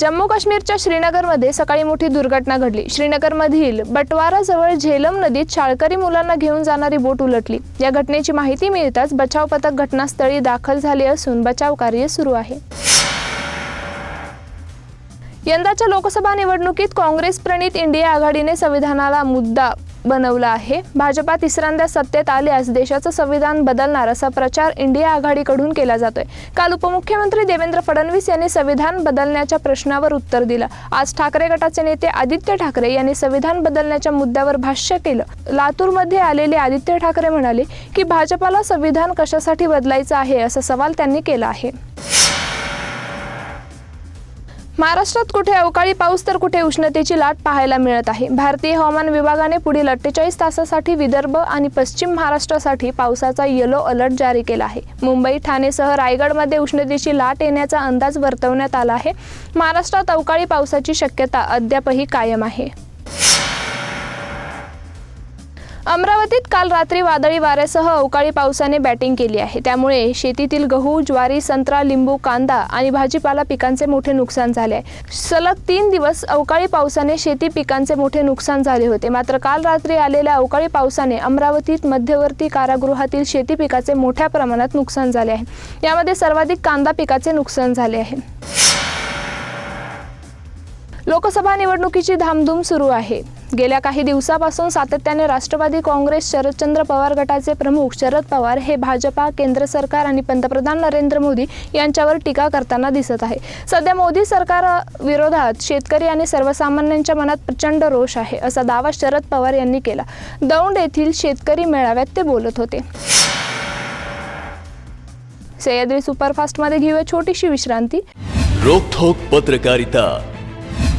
जम्मू काश्मीरच्या श्रीनगरमध्ये सकाळी मोठी दुर्घटना घडली. श्रीनगरमधील बटवाराजवळ झेलम नदीत शाळकरी मुलांना घेऊन जाणारी बोट उलटली. या घटनेची माहिती मिळताच बचाव पथक घटनास्थळी दाखल झाले असून बचाव कार्य सुरू आहे. यंदाच्या लोकसभा निवडणुकीत काँग्रेस प्रणित इंडिया आघाडीने संविधानाला मुद्दा बनवलं आहे. भाजपा तिसऱ्यांदा सत्तेत आल्यास देशाचं संविधान बदलणार असा प्रचार इंडिया आघाडीकडून केला जातोय. काल उपमुख्यमंत्री देवेंद्र फडणवीस यांनी संविधान बदलण्याच्या प्रश्नावर उत्तर दिलं. आज ठाकरे गटाचे नेते आदित्य ठाकरे यांनी संविधान बदलण्याच्या मुद्द्यावर भाष्य केलं. लातूरमध्ये आलेले आदित्य ठाकरे म्हणाले की भाजपाला संविधान कशासाठी बदलायचं आहे असा सवाल त्यांनी केला आहे. महाराष्ट्रात कुठे अवकाळी पाऊस तर कुठे उष्णतेची लाट पाहायला मिळत आहे. भारतीय हवामान विभागाने पुढील अठ्ठेचाळीस तासासाठी विदर्भ आणि पश्चिम महाराष्ट्रासाठी पावसाचा येलो अलर्ट जारी केला आहे. मुंबई ठाणेसह रायगडमध्ये उष्णतेची लाट येण्याचा अंदाज वर्तवण्यात आला आहे. महाराष्ट्रात अवकाळी पावसाची शक्यता अद्यापही कायम आहे. अमरावतीत काल रात्री वादळी वाऱ्यासह अवकाळी पावसाने बॅटिंग केली आहे. त्यामुळे शेतीतील गहू ज्वारी संत्रा लिंबू कांदा आणि भाजीपाला पिकांचे मोठे नुकसान झाले आहे. सलग तीन दिवस अवकाळी पावसाने शेती पिकांचे मोठे नुकसान झाले होते. मात्र काल रात्री आलेल्या अवकाळी पावसाने अमरावतीत मध्यवर्ती कारागृहातील शेती पिकाचे मोठ्या प्रमाणात नुकसान झाले आहे. यामध्ये सर्वाधिक कांदा पिकाचे नुकसान झाले आहे. लोकसभा निवडणुकीची धामधूम सुरू आहे. गेल्या काही दिवसापासून सातत्याने राष्ट्रवादी काँग्रेस शरदचंद्र पवार गटाचे प्रमुख शरद पवार हे भाजपा केंद्र सरकार आणि पंतप्रधान नरेंद्र मोदी यांच्यावर टीका करताना दिसत आहे. सध्या मोदी सरकार विरोधात शेतकरी आणि सर्वसामान्यांच्या मनात प्रचंड रोष आहे असा दावा शरद पवार यांनी केला. दौंड येथील शेतकरी मेळाव्यात ते बोलत होते. सह्याद्री सुपरफास्टमध्ये घेऊया छोटीशी विश्रांती. रोखोक पत्रकारिता.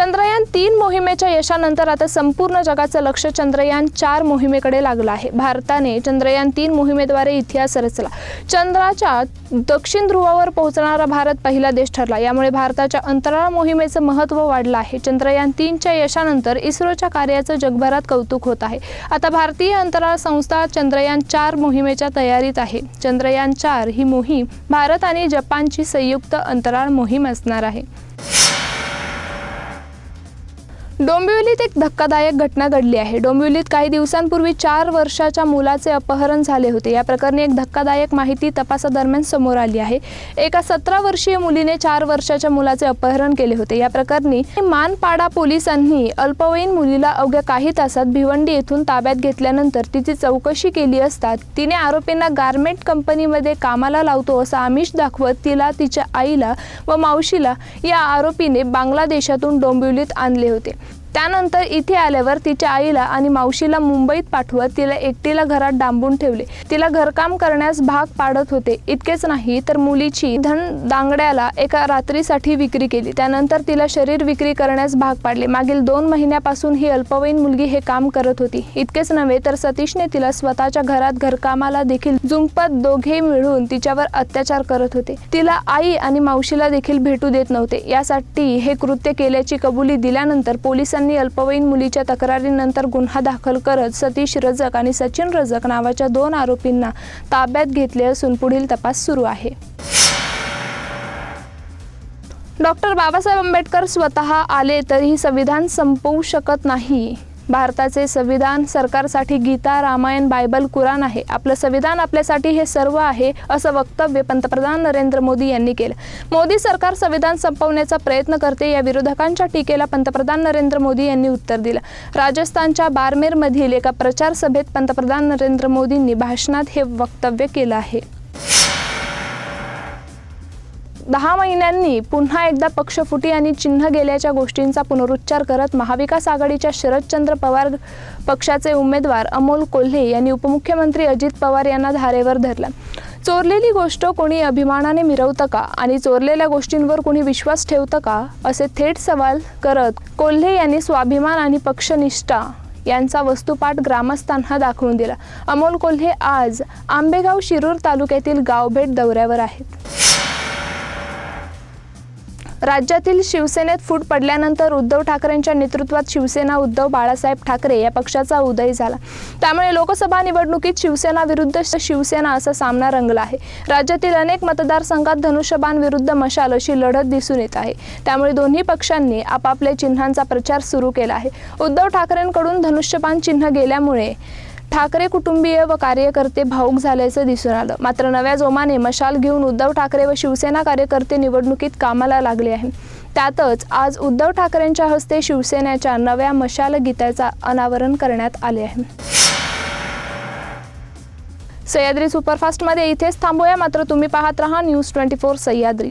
चंद्रयान तीन मोहिमेच्या यशानंतर आता संपूर्ण जगाचं लक्ष चंद्रयान चार मोहिमेकडे लागलं आहे. भारताने चंद्रयान तीन मोहिमेद्वारे इतिहास रचला. चंद्राच्या दक्षिण ध्रुवावर पोहोचणारा भारत पहिला देश ठरला. यामुळे भारताच्या अंतराळ मोहिमेचं महत्त्व वाढलं आहे. चंद्रयान तीनच्या यशानंतर इस्रोच्या कार्याचं जगभरात कौतुक होत आहे. आता भारतीय अंतराळ संस्था चंद्रयान चार मोहिमेच्या तयारीत आहे. चंद्रयान चार ही मोहीम भारत आणि जपानची संयुक्त अंतराळ मोहीम असणार आहे. डोंबिवलीत एक धक्कादायक घटना घडली आहे. डोंबिवलीत काही दिवसांपूर्वी चार वर्षाच्या मुलाचे अपहरण झाले होते. या प्रकरणी एक धक्कादायक माहिती तपासादरम्यान समोर आली आहे. एका सतरा वर्षीय मुलीने चार वर्षाच्या मुलाचे अपहरण केले होते. या प्रकरणी मानपाडा पोलिसांनी अल्पवयीन मुलीला अवघ्या काही तासात भिवंडी येथून ताब्यात घेतल्यानंतर तिची चौकशी केली असता तिने आरोपींना गारमेंट कंपनीमध्ये कामाला लावतो असं आमिष दाखवत तिला तिच्या आईला व मावशीला या आरोपीने बांगलादेशातून डोंबिवलीत आणले होते. त्यानंतर इथे आल्यावर तिच्या आईला आणि मावशीला मुंबईत पाठवत तिला एकटीला घरात डांबून ठेवले. तिला घरकाम करण्यास भाग पाडत होते. इतकेच नाही तर मुलीची धन दांगड्याला एका रात्रीसाठी विक्री केली. त्यानंतर तिला शरीर विक्री करण्यास भाग पाडले. मागील दोन महिन्यापासून ही अल्पवयीन मुलगी हे काम करत होती. इतकेच नव्हे तर सतीशने तिला स्वतःच्या घरात घरकामाला देखील जुंपत दोघे मिळून तिच्यावर अत्याचार करत होते. तिला आई आणि मावशीला देखील भेटू देत नव्हते. यासाठी हे कृत्य केल्याची कबुली दिल्यानंतर पोलिसांनी अल्पवयीन मुलीच्या तक्रारीनंतर गुन्हा दाखल करत सतीश रजक आणि सचिन रजक नावाच्या दोन आरोपींना ताब्यात घेतले असून पुढील तपास सुरू आहे. डॉक्टर बाबासाहेब आंबेडकर स्वतः आले तरीही संविधान संपवू शकत नाही. भारताचे संविधान सरकारसाठी गीता रामायण बायबल कुराण आहे. आपलं संविधान आपल्यासाठी हे सर्व आहे असं वक्तव्य पंतप्रधान नरेंद्र मोदी यांनी केलं. मोदी सरकार संविधान संपवण्याचा प्रयत्न करते या विरोधकांच्या टीकेला पंतप्रधान नरेंद्र मोदी यांनी उत्तर दिलं. राजस्थानच्या बारमेरमधील एका प्रचार सभेत पंतप्रधान नरेंद्र मोदींनी भाषणात हे वक्तव्य केलं आहे. दहा महिन्यांनी पुन्हा एकदा पक्षफुटी आणि चिन्ह गेल्याच्या गोष्टींचा पुनरुच्चार करत महाविकास आघाडीच्या शरदचंद्र पवार पक्षाचे उमेदवार अमोल कोल्हे यांनी उपमुख्यमंत्री अजित पवार यांना धारेवर धरलं. चोरलेली गोष्ट कोणी अभिमानाने मिरवतं का? आणि चोरलेल्या गोष्टींवर कोणी विश्वास ठेवतं का? असे थेट सवाल करत कोल्हे यांनी स्वाभिमान आणि पक्षनिष्ठा यांचा वस्तुपाठ ग्रामस्थांना दाखवून दिला. अमोल कोल्हे आज आंबेगाव शिरूर तालुक्यातील गावभेट दौऱ्यावर आहेत. राज्यातील शिवसेनेत फूट पडल्यानंतर उद्धव ठाकरेंच्या नेतृत्वात शिवसेना उद्धव बाळासाहेब ठाकरे या पक्षाचा उदय झाला. त्यामुळे लोकसभा निवडणुकीत शिवसेना विरुद्ध शिवसेना असा सामना रंगला आहे. राज्यातील अनेक मतदारसंघात धनुष्यबाण विरुद्ध मशाल अशी लढत दिसून येत आहे. त्यामुळे दोन्ही पक्षांनी आपापल्या चिन्हांचा प्रचार सुरू केला आहे. उद्धव ठाकरेंकडून धनुष्यबाण चिन्ह गेल्यामुळे ठाकरे कुटुंबीय व कार्यकर्ते भाऊक झाल्याचं दिसून आलं. मात्र नव्या जोमाने मशाल घेऊन उद्धव ठाकरे व शिवसेना कार्यकर्ते निवडणुकीत कामाला लागले आहेत. त्यातच आज उद्धव ठाकरेंच्या हस्ते शिवसेनेच्या नव्या मशाल गीताचा अनावरण करण्यात आले आहे. सह्याद्री सुपरफास्टमध्ये इथेच थांबूया. मात्र तुम्ही पाहत रहा न्यूज ट्वेंटी फोर सह्याद्री.